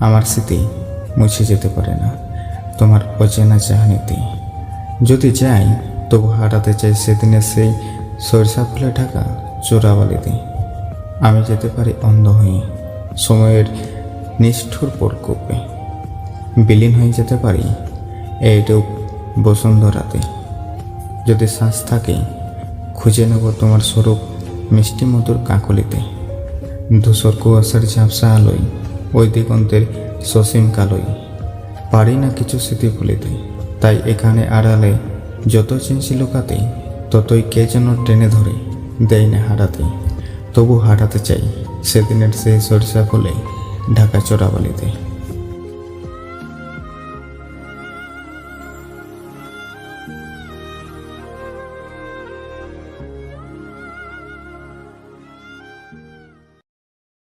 আমার স্মৃতি মুছে যেতে পারে না। তোমার অচেনা চাহানিতে। যদি যাই তবু হারাতে চাই সেদিনের সেই সরিষা ফুলে ঢাকা চোরাবালিতে। আমি যেতে পারি অন্ধ হয়ে সময়ের নিষ্ঠুর প্রকোপে। বিলীন হয়ে যেতে পারি এইটুক বসুন্ধরাতে যদি শ্বাস থাকে, খুঁজে নেব তোমার স্বরূপ মিষ্টি মধুর কাকলিতে। ধূসর কুয়াশার ঝাপসা আলোয় ওই দিগন্তের সসীম কালই। পারি না কিছু স্মৃতি ভুলিতে। তাই এখানে আড়ালে যত চিনছি লুকাতে, ততই কে যেন টেনে ধরে, দেয় না হারাতে। তবু হারাতে চাই সেদিনের সেই সরিষা ফুলে ঢাকা চোরাবালিতে।